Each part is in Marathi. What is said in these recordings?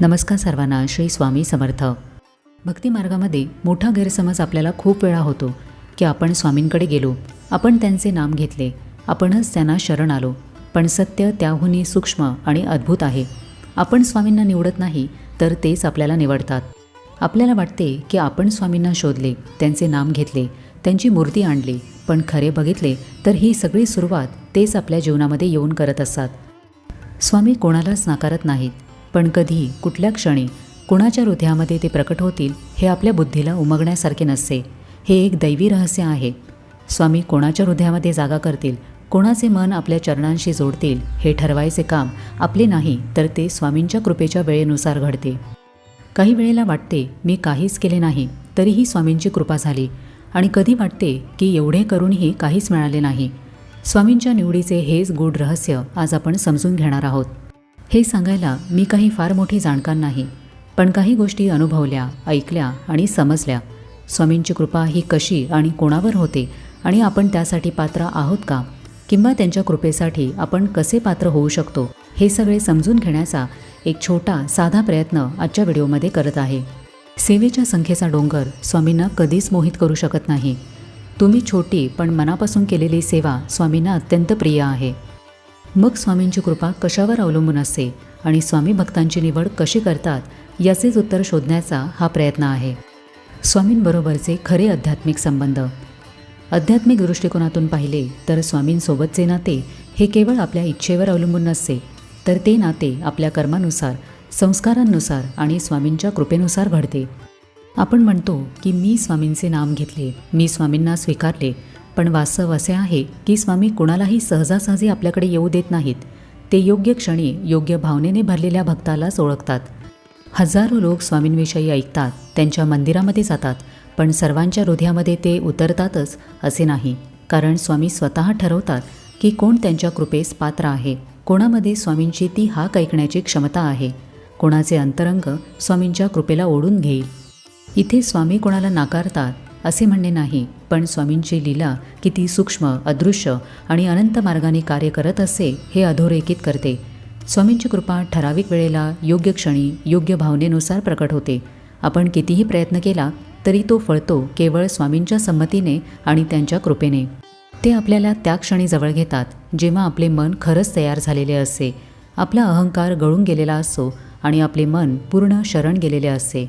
नमस्कार सर्वांना श्री स्वामी समर्थ. भक्ती मार्गामध्ये मोठा गैरसमज आपल्याला खूप वेळा होतो की आपण स्वामींकडे गेलो आपण त्यांचे नाम घेतले आपणच त्यांना शरण आलो पण सत्य त्याहूनही सूक्ष्म आणि अद्भुत आहे. आपण स्वामींना निवडत नाही तर तेच आपल्याला निवडतात. आपल्याला वाटते की आपण स्वामींना शोधले त्यांचे नाम घेतले त्यांची मूर्ती आणली पण खरे बघितले तर ही सगळी सुरुवात तेच आपल्या जीवनामध्ये येऊन करत असतात. स्वामी कोणालाच नाकारत नाहीत. पण कधी कुठल्या क्षणी कुणाच्या हृदयामध्ये ते प्रकट होतील हे आपल्या बुद्धीला उमगण्यासारखे नसते. हे एक दैवी रहस्य आहे. स्वामी कोणाच्या हृदयामध्ये जागा करतील कोणाचे मन आपल्या चरणांशी जोडतील हे ठरवायचे काम आपले नाही तर ते स्वामींच्या कृपेच्या वेळेनुसार घडते. काही वेळेला वाटते मी काहीच केले नाही तरीही स्वामींची कृपा झाली. आणि कधी वाटते की एवढे करूनही काहीच मिळाले नाही. स्वामींच्या निवडीचे हेच गूढ रहस्य आज आपण समजून घेणार आहोत. हे सांगायला मी काही फार मोठी जाणकार नाही पण काही गोष्टी अनुभवल्या ऐकल्या आणि समजल्या. स्वामींची कृपा ही कशी आणि कोणावर होते आणि आपण त्यासाठी पात्र आहोत का? किंवा त्यांच्या कृपेसाठी आपण कसे पात्र होऊ शकतो? हे सगळे समजून घेण्याचा एक छोटा साधा प्रयत्न आजच्या व्हिडिओमध्ये करत आहे. सेवेच्या संख्येचा डोंगर स्वामींना कधीच मोहित करू शकत नाही. तुम्ही छोटी पण मनापासून केलेली सेवा स्वामींना अत्यंत प्रिय आहे. मग स्वामींची कृपा कशावर अवलंबून असते आणि स्वामी भक्तांची निवड कशी करतात याचेच उत्तर शोधण्याचा हा प्रयत्न आहे. स्वामींबरोबरचे खरे आध्यात्मिक संबंध. आध्यात्मिक दृष्टिकोनातून पाहिले तर स्वामींसोबतचे नाते हे केवळ आपल्या इच्छेवर अवलंबून नसते तर ते नाते आपल्या कर्मानुसार संस्कारांनुसार आणि स्वामींच्या कृपेनुसार घडते. आपण म्हणतो की मी स्वामींचे नाम घेतले मी स्वामींना स्वीकारले पण वास्तव असे आहे की स्वामी कुणालाही सहजासहजी आपल्याकडे येऊ देत नाहीत. ते योग्य क्षणी योग्य भावनेने भरलेल्या भक्तालाच ओळखतात हजारो लोक स्वामींविषयी ऐकतात त्यांच्या मंदिरामध्ये जातात पण सर्वांच्या हृदयामध्ये ते उतरतातच असे नाही. कारण स्वामी स्वतः ठरवतात की कोण त्यांच्या कृपेस पात्र आहे कोणामध्ये स्वामींची ती हाक ऐकण्याची क्षमता आहे. कोणाचे अंतरंग स्वामींच्या कृपेला ओढून घेईल. इथे स्वामी कोणाला नाकारतात असे म्हणणे नाही पण स्वामींची लीला किती सूक्ष्म अदृश्य आणि अनंत मार्गाने कार्य करत असे हे अधोरेखित करते. स्वामींची कृपा ठराविक वेळेला योग्य क्षणी योग्य भावनेनुसार प्रकट होते. आपण कितीही प्रयत्न केला तरी तो फळतो केवळ स्वामींच्या संमतीने आणि त्यांच्या कृपेने. ते आपल्याला त्या क्षणी जवळ घेतात जेव्हा आपले मन खरंच तयार झालेले असते आपला अहंकार गळून गेलेला असतो आणि आपले मन पूर्ण शरण गेलेले असते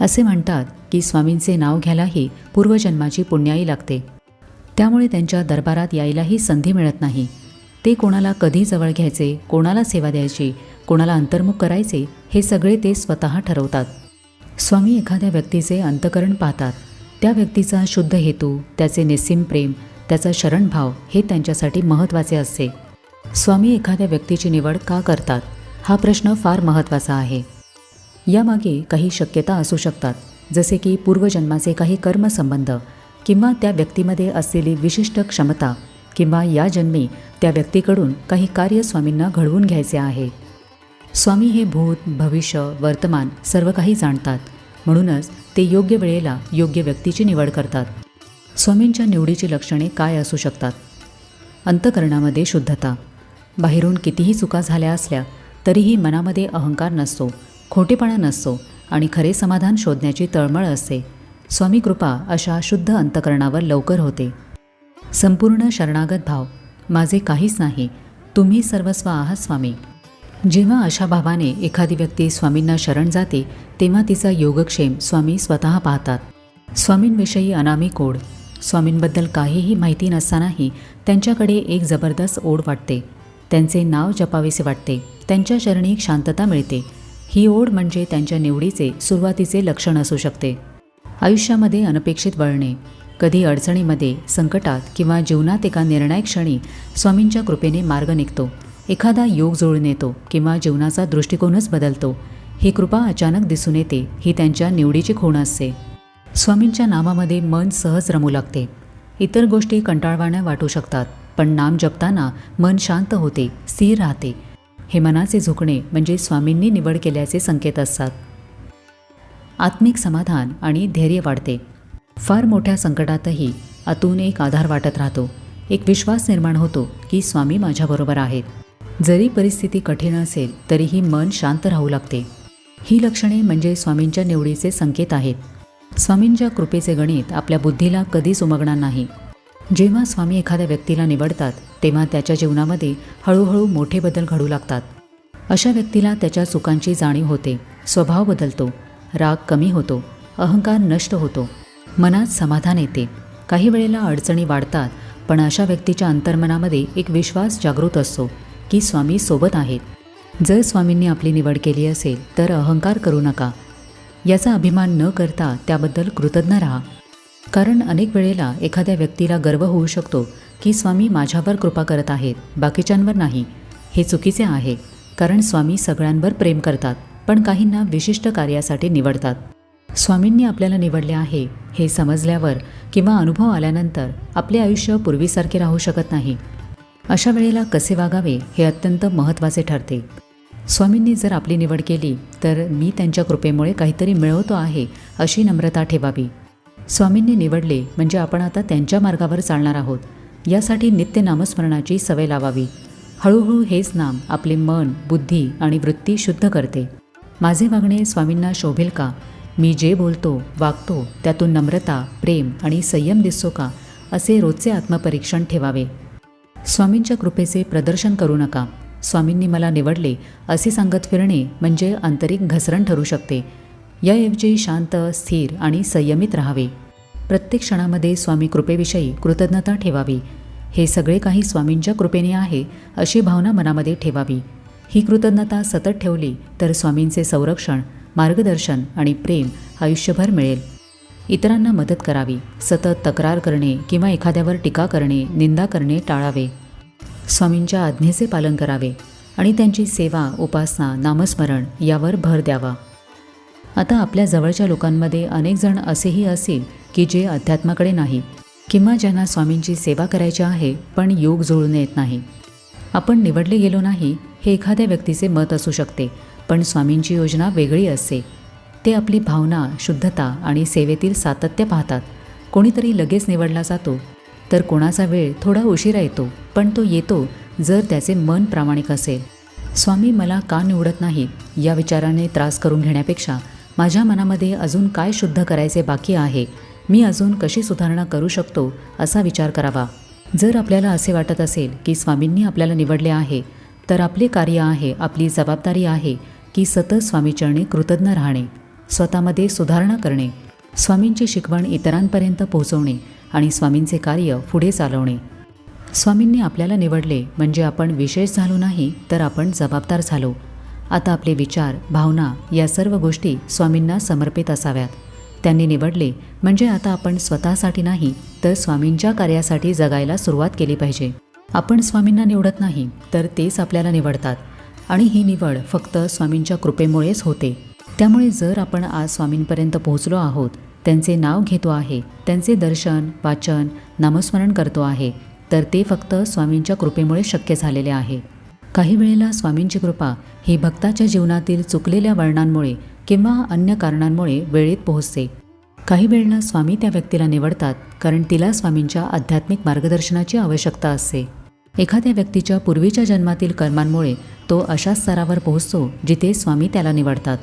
असे म्हणतात की स्वामींचे नाव घ्यायलाही पूर्वजन्माची पुण्याई लागते. त्यामुळे त्यांच्या दरबारात यायलाही संधी मिळत नाही. ते कोणाला कधी जवळ घ्यायचे कोणाला सेवा द्यायची कोणाला अंतर्मुख करायचे हे सगळे ते स्वतः ठरवतात. स्वामी एखाद्या व्यक्तीचे अंतकरण पाहतात. त्या व्यक्तीचा शुद्ध हेतू त्याचे निस्सिम प्रेम त्याचा शरणभाव हे त्यांच्यासाठी महत्त्वाचे असते. स्वामी एखाद्या व्यक्तीची निवड का करतात? हा प्रश्न फार महत्त्वाचा आहे. यामागे काही शक्यता असू शकतात. जसे की पूर्वजन्माचे काही कर्मसंबंध किंवा त्या व्यक्तीमध्ये असलेली विशिष्ट क्षमता किंवा या जन्मी त्या व्यक्तीकडून काही कार्य स्वामींना घडवून घ्यायचे आहे. स्वामी हे भूत भविष्य वर्तमान सर्व काही जाणतात. म्हणूनच ते योग्य वेळेला योग्य व्यक्तीची निवड करतात. स्वामींच्या निवडीची लक्षणे काय असू शकतात? अंतकरणामध्ये शुद्धता. बाहेरून कितीही चुका झाल्या असल्या तरीही मनामध्ये अहंकार नसतो खोटेपणा नसतो आणि खरे समाधान शोधण्याची तळमळ असते. स्वामी कृपा अशा शुद्ध अंतकरणावर लवकर होते. संपूर्ण शरणागत भाव माझे काहीच नाही. तुम्ही सर्वस्व आहात स्वामी. जेव्हा अशा भावाने एखादी व्यक्ती स्वामींना शरण जाते तेव्हा तिचा योगक्षेम स्वामी स्वतः पाहतात. स्वामींविषयी अनामी कोड. स्वामींबद्दल काहीही माहिती नसतानाही त्यांच्याकडे एक जबरदस्त ओढ वाटते. त्यांचे नाव जपावेसे वाटते. त्यांच्या चरणी एक शांतता मिळते. ही ओढ म्हणजे त्यांच्या निवडीचे सुरुवातीचे लक्षण असू शकते. आयुष्यामध्ये अनपेक्षित वळणे कधी अडचणीमध्ये संकटात किंवा जीवनात एका निर्णायक क्षणी स्वामींच्या कृपेने मार्ग निघतो एखादा योग जुळून येतो किंवा जीवनाचा दृष्टिकोनच बदलतो ही कृपा अचानक दिसून येते ही त्यांच्या निवडीची खूण असते. स्वामींच्या नामामध्ये मन सहज रमू लागते. इतर गोष्टी कंटाळवाण्या वाटू शकतात पण नाम जपताना मन शांत होते स्थिर राहते. हे मनाचे झुकणे म्हणजे स्वामींनी निवड केल्याचे संकेत असतात. आत्मिक समाधान आणि धैर्य वाढते. फार मोठ्या संकटातही आतून एक आधार वाटत राहतो. एक विश्वास निर्माण होतो की स्वामी माझ्याबरोबर आहेत. जरी परिस्थिती कठीण असेल तरीही मन शांत राहू लागते. ही लक्षणे म्हणजे स्वामींच्या निवडीचे संकेत आहेत. स्वामींच्या कृपेचे गणित आपल्या बुद्धीला कधीच उमगणार नाही. जेव्हा स्वामी एखाद्या व्यक्तीला निवडतात तेव्हा त्याच्या जीवनामध्ये हळूहळू मोठे बदल घडू लागतात. अशा व्यक्तीला त्याच्या चुकांची जाणीव होते स्वभाव बदलतो राग कमी होतो अहंकार नष्ट होतो मनात समाधान येते. काही वेळेला अडचणी वाढतात पण अशा व्यक्तीच्या अंतर्मनामध्ये एक विश्वास जागृत असतो की स्वामी सोबत आहेत. जर स्वामींनी आपली निवड केली असेल तर अहंकार करू नका. याचा अभिमान न करता त्याबद्दल कृतज्ञ राहा. कारण अनेक वेळेला एखाद्या व्यक्तीला गर्व होऊ शकतो की स्वामी माझ्यावर कृपा करत आहेत बाकीच्यांवर नाही. हे चुकीचे आहे कारण स्वामी सगळ्यांवर प्रेम करतात पण काहींना विशिष्ट कार्यासाठी निवडतात. स्वामींनी आपल्याला निवडले आहे हे समजल्यावर किंवा अनुभव आल्यानंतर आपले आयुष्य पूर्वीसारखे राहू शकत नाही. अशा वेळेला कसे वागावे हे अत्यंत महत्त्वाचे ठरते. स्वामींनी जर आपली निवड केली तर मी त्यांच्या कृपेमुळे काहीतरी मिळवतो आहे अशी नम्रता ठेवावी. स्वामींनी निवडले म्हणजे आपण आता त्यांच्या मार्गावर चालणार आहोत. यासाठी नित्य नामस्मरणाची सवय लावावी. हळूहळू हेच नाम आपले मन बुद्धी आणि वृत्ती शुद्ध करते. माझे वागणे स्वामींना शोभेल का? मी जे बोलतो वागतो त्यातून नम्रता प्रेम आणि संयम दिसतो का? असे रोजचे आत्मपरीक्षण ठेवावे. स्वामींच्या कृपेचे प्रदर्शन करू नका. स्वामींनी मला निवडले असे सांगत फिरणे म्हणजे आंतरिक घसरण ठरू शकते. याऐवजी शांत स्थिर आणि संयमित राहावे. प्रत्येक क्षणामध्ये स्वामी कृपेविषयी कृतज्ञता ठेवावी. हे सगळे काही स्वामींच्या कृपेने आहे अशी भावना मनामध्ये ठेवावी. ही कृतज्ञता सतत ठेवली तर स्वामींचे संरक्षण मार्गदर्शन आणि प्रेम आयुष्यभर मिळेल. इतरांना मदत करावी सतत तक्रार करणे किंवा एखाद्यावर टीका करणे निंदा करणे टाळावे. स्वामींच्या आज्ञेचे पालन करावे आणि त्यांची सेवा उपासना नामस्मरण यावर भर द्यावा. आता आपल्या जवळच्या लोकांमध्ये अनेक जण असेही असतील की जे अध्यात्माकडे नाही किंवा ज्यांना स्वामींची सेवा करायची आहे पण योग जुळून येत नाही. आपण निवडले गेलो नाही हे एखाद्या व्यक्तीचे मत असू शकते पण स्वामींची योजना वेगळी असते. ते आपली भावना शुद्धता आणि सेवेतील सातत्य पाहतात. कोणीतरी लगेच निवडला जातो. तर कोणाचा वेळ थोडा उशिरा येतो पण तो येतो जर त्याचे मन प्रामाणिक असेल. स्वामी मला का निवडत नाहीत या विचाराने त्रास करून घेण्यापेक्षा माझ्या मनामध्ये अजून काय शुद्ध करायचे बाकी आहे? मी अजून कशी सुधारणा करू शकतो? असा विचार करावा. जर आपल्याला असे वाटत असेल की स्वामींनी आपल्याला निवडले आहे तर आपले कार्य आहे आपली जबाबदारी आहे की सतत स्वामीचरणी कृतज्ञ राहणे स्वतःमध्ये सुधारणा करणे स्वामींची शिकवण इतरांपर्यंत पोहोचवणे आणि स्वामींचे कार्य पुढे चालवणे. स्वामींनी आपल्याला निवडले म्हणजे आपण विशेष झालो नाही तर आपण जबाबदार झालो. आता आपले विचार भावना या सर्व गोष्टी स्वामींना समर्पित असाव्यात. त्यांनी निवडले म्हणजे आता आपण स्वतःसाठी नाही तर स्वामींच्या कार्यासाठी जगायला सुरुवात केली पाहिजे. आपण स्वामींना निवडत नाही तर तेच आपल्याला निवडतात. आणि ही निवड फक्त स्वामींच्या कृपेमुळेच होते. त्यामुळे जर आपण आज स्वामींपर्यंत पोहोचलो आहोत त्यांचे नाव घेतो आहे त्यांचे दर्शन वाचन नामस्मरण करतो आहे तर ते फक्त स्वामींच्या कृपेमुळे शक्य झालेले आहे. काही वेळेला स्वामींची कृपा ही भक्ताच्या जीवनातील चुकलेल्या वर्णांमुळे किंवा अन्य कारणांमुळे वेळेत पोहोचते. काही वेळेला स्वामी त्या व्यक्तीला निवडतात कारण तिला स्वामींच्या आध्यात्मिक मार्गदर्शनाची आवश्यकता असते. एखाद्या व्यक्तीच्या पूर्वीच्या जन्मातील कर्मांमुळे तो अशा स्तरावर पोहोचतो जिथे स्वामी त्याला निवडतात.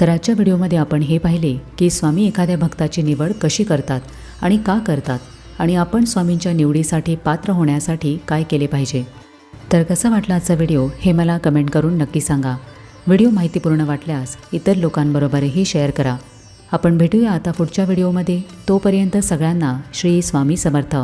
तर आजच्या व्हिडिओमध्ये आपण हे पाहिले की स्वामी एखाद्या भक्ताची निवड कशी करतात आणि का करतात आणि आपण स्वामींच्या निवडीसाठी पात्र होण्यासाठी काय केले पाहिजे. तर कसा वाटला आजचा व्हिडिओ हे मला कमेंट करून नक्की सांगा. व्हिडिओ माहितीपूर्ण वाटल्यास इतर लोकांबरोबरही शेअर करा. आपण भेटूया आता पुढच्या व्हिडिओमध्ये. तोपर्यंत सगळ्यांना श्री स्वामी समर्थ.